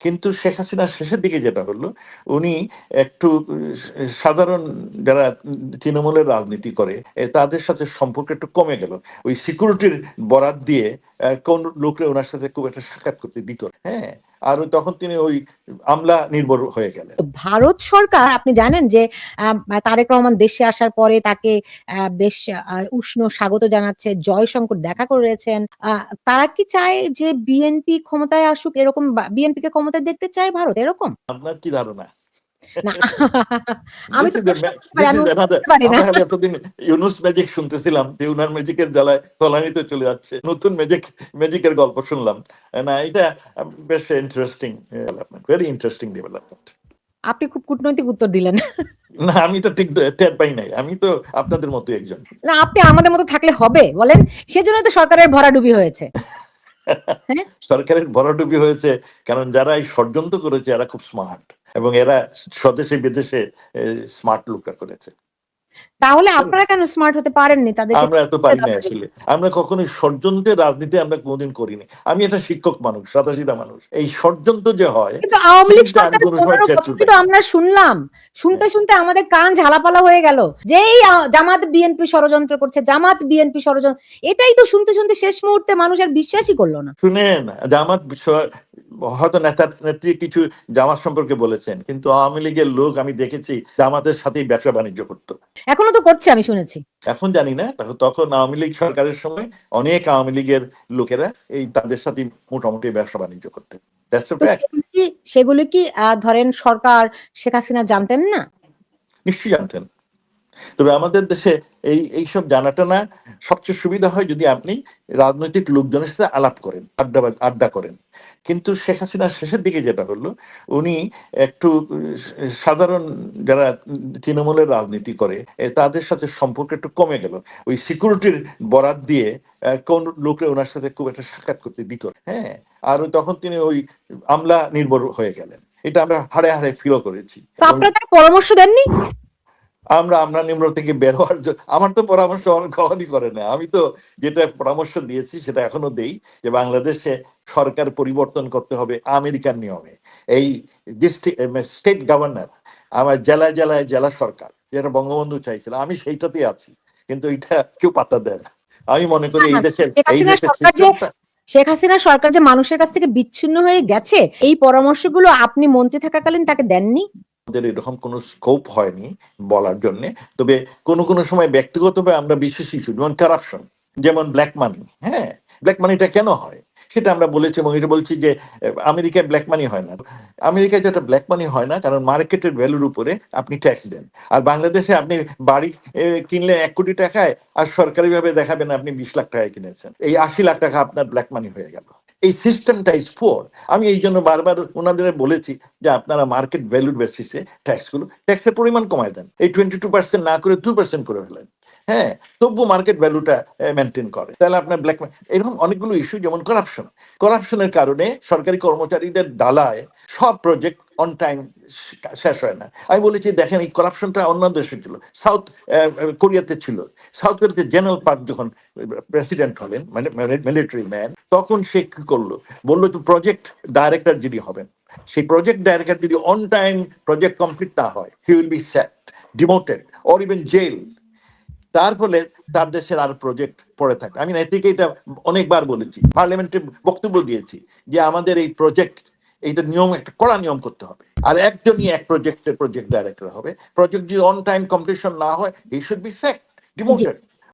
কিন্তু শেখ হাসিনার শেষের দিকে যেটা হলো, উনি একটু সাধারণ যারা তৃণমূলের রাজনীতি করে তাদের সাথে সম্পর্ক একটু কমে গেল। ওই সিকিউরিটির বরাদ দিয়ে কোন লোকরে ওনার সাথে খুব একটা সাক্ষাৎ করতে দিত হ্যাঁ আর তখন তিনি ওই আমলা নির্ভর হয়ে গেলেন। ভারত সরকার আপনি জানেন যে আহ, তারেক রহমান দেশে আসার পরে তাকে আহ, বেশ উষ্ণ স্বাগত জানাচ্ছে জয়শঙ্কর দেখা করেছেন। আহ, তারা কি চায় যে বিএনপি ক্ষমতায় আসুক এরকম বিএনপি কে ক্ষমতায় দেখতে চায় ভারত এরকম? আপনার কি ধারণা? না। আমি তো is a প্রশ্ন ma- করতে পারি, this আমি is উত্তর another- দিতে পারি না। আমরা খালি এতদিন ইউনুস ম্যাজিক শুনতেছিলাম যে উনার ম্যাজিকের জ্বালায় তলানিতে চলে যাচ্ছে। নতুন ম্যাজিক ম্যাজিকের গল্প শুনলাম। না এটা বেশ interesting development very interesting development আপনি খুব কূটনৈতিক উত্তর দিলেন। না আমি তো ঠিক টের পাই নাই। আমি তো আপনাদের মতো একজন। না আপনি আমাদের মতো থাকলে হবে বলেন? সেজন্য তো সরকারের ভরাডুবি হয়েছে। হ্যাঁ? সরকারের ভরাডুবি হয়েছে, কারণ যারা এই ষড়যন্ত্র করেছে, এরা খুব স্মার্ট এবং এরা স্বদেশে বিদেশে স্মার্ট লোকরা করেছে। তাহলে আপনারা কেন স্মার্ট হতে পারেননি? তাদের আমরা এত পারি না আসলে আমরা কখনোই ষড়যন্ত্রের রাজনীতি আমরা কোনোদিন করিনি। আমি একটা শিক্ষক মানুষ সাদাসিধা মানুষ। এই ষড়যন্ত্র যে হয় কিন্তু আওয়ামী লীগ তো আমরা শুনলাম। শুনতে শুনতে আমাদের কান ঝালাপালা হয়ে গেল। যেই জামাত বিএনপি ষড়যন্ত্র করছে জামাত বিএনপি ষড়যন্ত্র এটাই তো শুনতে শুনতে শেষ মুহূর্তে মানুষের বিশ্বাসই করল না। শুনেন জামাত হয়তো নেতা নেত্রী কিছু জামাত সম্পর্কে বলেছেন কিন্তু আওয়ামী লীগের লোক আমি দেখেছি জামাতের সাথেই ব্যবসা বাণিজ্য করতো। এখনও তো করছে আমি শুনেছি। এখন জানি না তখন- তখন আওয়ামী লীগ সরকারের সময় অনেক আওয়ামী লীগের লোকেরা এই তাদের সাথে মোটামুটি ব্যবসা বাণিজ্য করতে। That's a তো fact. সেগুলো কি সেগুলো কি আহ, ধরেন সরকার শেখ হাসিনা জানতেন না? নিশ্চয়ই জানতেন। তবে আমাদের দেশে এই, এইসব জানাটা না সবচেয়ে সুবিধা হয় যদি আপনি রাজনৈতিক লোকজনের সাথে আলাপ করেন, আড্ডা আড্ডা করেন। কিন্তু শেখ হাসিনার শেষের দিকে যেটা হলো, উনি একটু সাধারণ যারা তৃণমূলের রাজনীতি করে তাদের সাথে সম্পর্ক একটু কমে গেল। ওই সিকিউরিটির বরাত দিয়ে কোন লোকরে ওনার সাথে খুব একটা সাক্ষাৎ করতে দিত হ্যাঁ আর তখন তিনি ওই আমলা নির্ভর হয়ে গেলেন। এটা আমরা হাড়ে হাড়ে ফিলও করেছি। আপনারা পরামর্শ দেননি? আমরা আমরা নিম্ন থেকে বের হওয়ার আমার তো পরামর্শ অনেক কখনই করে না। আমি তো যেটা পরামর্শ দিয়েছি সেটা এখনও দেই যে বাংলাদেশে সরকার পরিবর্তন করতে হবে আমেরিকার নিয়মে। এই ডিস্ট্রিক্ট স্টেট গভর্নর আমার জেলায় জেলায় জেলা সরকার যেটা বঙ্গবন্ধু চাইছিল আমি সেইটাতেই আছি কিন্তু এটা কেউ পাত্তা দেয় না। আমি মনে করি এই দেশের এই দেশের শেখ হাসিনা সরকার যে মানুষের কাছ থেকে বিচ্ছিন্ন হয়ে গেছে এই পরামর্শগুলো আপনি মন্ত্রী থাকাকালীন তাকে দেননি? আমাদের এরকম কোনো স্কোপ হয়নি বলার জন্য। তবে কোনো কোনো সময় ব্যক্তিগতভাবে আমরা বিশেষ ইস্যু যেমন কারাপশন যেমন ব্ল্যাক মানি হ্যাঁ? ব্ল্যাক মানিটা কেন হয়? সেটা আমরা বলেছি এবং এটা বলছি যে, আমেরিকায় ব্ল্যাক মানি হয় না। আমেরিকায় যেটা ব্ল্যাক মানি হয় না, কারণ মার্কেটের ভ্যালুর উপরে আপনি ট্যাক্স দেন। আর বাংলাদেশে আপনি বাড়ি কিনলে এক কোটি টাকায় আর সরকারিভাবে দেখাবেন আপনি বিশ লাখ টাকায় কিনেছেন। এই আশি লাখ টাকা আপনার ব্ল্যাক মানি হয়ে গেল। এই সিস্টেমটা ইজ ফোর আমি এই জন্য বারবার ওনাদের বলেছি যে আপনারা মার্কেট ভ্যালুর বেসিসে ট্যাক্সগুলো ট্যাক্সের পরিমাণ কমায় দেন। এই টোয়েন্টি টু পার্সেন্ট না করে টু পার্সেন্ট করে ফেলেন। হ্যাঁ তবু মার্কেট ভ্যালুটা মেনটেন করে। তাহলে আপনার ব্ল্যাক এরকম অনেকগুলো ইস্যু যেমন করাপশন করাপশনের কারণে সরকারি কর্মচারীদের ডালায় সব প্রজেক্ট অন টাইম শেষ হয় না। আমি বলেছি, দেখেন এই করাপশনটা অন্য দেশে ছিল। সাউথ কোরিয়াতে ছিল। সাউথ কোরিয়াতে জেনারেল পার্ক যখন প্রেসিডেন্ট হলেন মানে মিলিটারি ম্যান তখন সে কি করল? বলল যে প্রজেক্ট ডাইরেক্টর যিনি হবেন, সেই প্রজেক্ট ডাইরেক্টর যদি অন টাইম প্রজেক্ট কমপ্লিট না হয় he will be set demoted or even jail তার ফলে তার দেশের আর প্রজেক্ট পড়ে থাকে। আমি নেত্রীকে এটা অনেকবার বলেছি পার্লামেন্টে বক্তব্য দিয়েছি যে আমাদের এই প্রজেক্ট এইটা নিয়ম, একটা কড়া নিয়ম করতে হবে। আর একজনই এক প্রজেক্টের প্রজেক্ট ডাইরেক্টর হবে। প্রজেক্ট যদি অন টাইম কমপ্লিশন না হয় এই শুড বি সেট ডিমোটেড